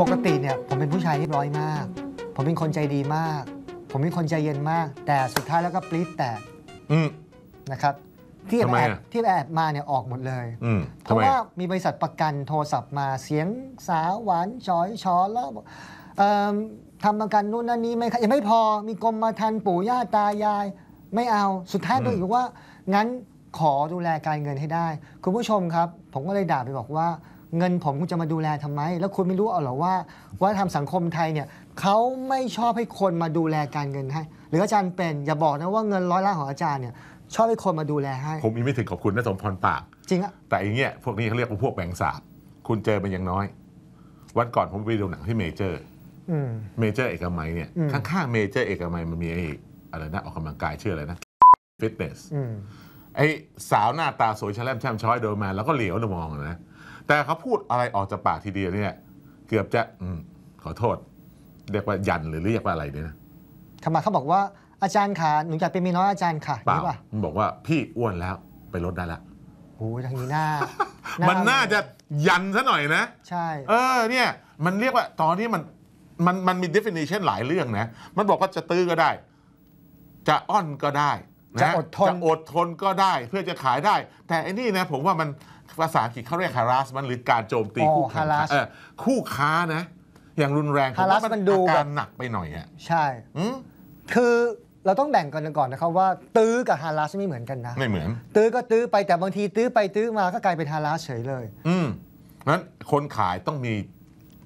ปกติเนี่ยผมเป็นผู้ชายเรียบร้อยมาก ผมเป็นคนใจดีมาก ผมเป็นคนใจเย็นมาก แต่สุดท้ายแล้วก็ปลีดแตกอืม นะครับ ที่ทำไมแอบอะ ที่แอบมาเนี่ยออกหมดเลย อืมเพทำราะไมว่ามีบริษัทประกันโทรศัพท์มาเสียงสาวหวานจอยชอแล้วบอกเอิ่มทำประกันนู่นนั่นนี้ไหมคะยังไม่พอมีกรมธรรม์ปู่ย่าตายาย ไม่เอาสุดท้ายโดยบอกว่างั้นขอดูแลการเงินให้ได้ คุณผู้ชมครับ ผมก็เลยด่าไปบอกว่า เงินผมคุณจะมาดูแลทำไม แล้วคุณไม่รู้เอาเหรอว่าวัฒนธรรมสังคมไทยเนี่ยเขาไม่ชอบให้คนมาดูแลการเงินให้ หรืออาจารย์เป็นอย่าบอกนะว่าเงินร้อยล้านของอาจารย์เนี่ยชอบให้คนมาดูแลให้ ผมยังไม่ถึงขอบคุณนะสมพรปาก จริงอะแต่อย่างเงี้ยพวกนี้เขาเรียกว่าพวกแบงค์สาบคุณเจอเป็นอย่างน้อย วันก่อนผมไปดูหนังที่เมเจอร์อืมเมเจอร์เอกมัยเนี่ยอืมข้างๆเมเจอร์เอกมัยมันมีไอ้ อะไรนะออกกำลังกายชื่ออะไรนะฟิตเนสอืมไอ้สาวหน้าตาสวยชะแลมแช่มช้อยเดินมาแล้วก็เหลียวมองนะแต่เขาพูดอะไรออกจากปากทีเดียวเนี่ย เกือบจะอมขอโทษ เรียกว่ายันหรือเรียกว่าอะไรเนี่ยนะทำไมเขาบอกว่าอาจารย์ขาหนูอยากเป็นเมียน้อยอาจารย์ค่ะเปล่านี่ป่ะมันบอกว่าพี่อ้วนแล้วไปลดได้ละโอ้ยทางนี้หน้ามัมันน่าจะยันซะหน่อยนะ ใช่ เออเนี่ย มันเรียกว่าตอนนี้มันมันมันมี definition หลายเรื่องนะ มันบอกว่าจะตื้อก็ได้ จะอ้อนก็ได้นจะอดทน จะอดทนก็ได้เพื่อจะขายได้ แต่อันนี้นะผมว่ามันภาษาอังกฤษเขาเรียก harassment หรือการโจมตีอ๋อคู่แข่งขัน harass เออคู่ค้านะ อย่างรุนแรงผมว่า harass มันมันดูอาแบบการหนักไปหน่อยอะใช่ อืมคือเราต้องแบ่งกันก่อนนะครับว่า ตื้อกับฮาราสไม่เหมือนกันนะ ไม่เหมือน ตื้อก็ตื้อไปแต่บางทีตื้อไปตื้อมาก็กลายเป็นฮาราสเฉยเลย อืมนั้นคนขายต้องมี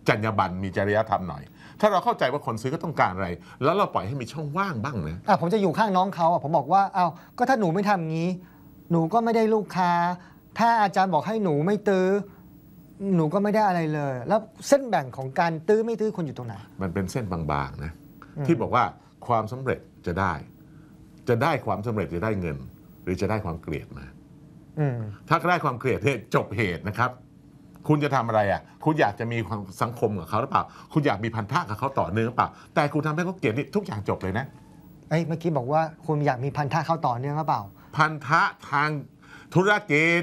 จรรยาบรรณมีจริยธรรมหน่อย ถ้าเราเข้าใจว่าคนซื้อก็ต้องการอะไร แล้วเราปล่อยให้มีช่องว่างบ้างนะอะผมจะอยู่ข้างน้องเขาอะผมบอกว่าอ้าวก็ถ้าหนูไม่ทำงี้ หนูก็ไม่ได้ลูกค้า ถ้าอาจารย์บอกให้หนูไม่ตื้อหนูก็ไม่ได้อะไรเลย แล้วเส้นแบ่งของการตื้อไม่ตื้อคนอยู่ตรงไหนมันเป็นเส้นบางๆนะอืมที่บอกว่าความสำเร็จจะได้ จะได้ความสำเร็จจะได้เงิน หรือจะได้ความเกลียดมาอืมถ้าได้ความเกลียดเนี่ยจบเหตุนะครับ คุณจะทำอะไรอะ คุณอยากจะมีความสังคมกับเขาหรือเปล่า คุณอยากมีพันธะกับเขาต่อเนื่องหรือเปล่า แต่คุณทำให้เขาเกลียดนี่ทุกอย่างจบเลยนะเอ้ยเมื่อกี้บอกว่าคุณอยากมีพันธะเข้าต่อเนื่องหรือเปล่า พันธะทางธุรกิจ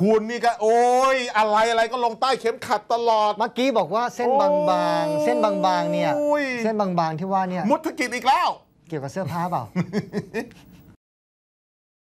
คุณนี่ก็โอ้ยอะไรอะไรก็ลงใต้เข็มขัดตลอด เมื่อกี้บอกว่าเส้นบางๆ เส้นบางๆเนี่ยโอ้ยเส้นบางๆที่ว่าเนี่ย มุดธุรกิจอีกแล้ว เกี่ยวกับเสื้อผ้าเปล่า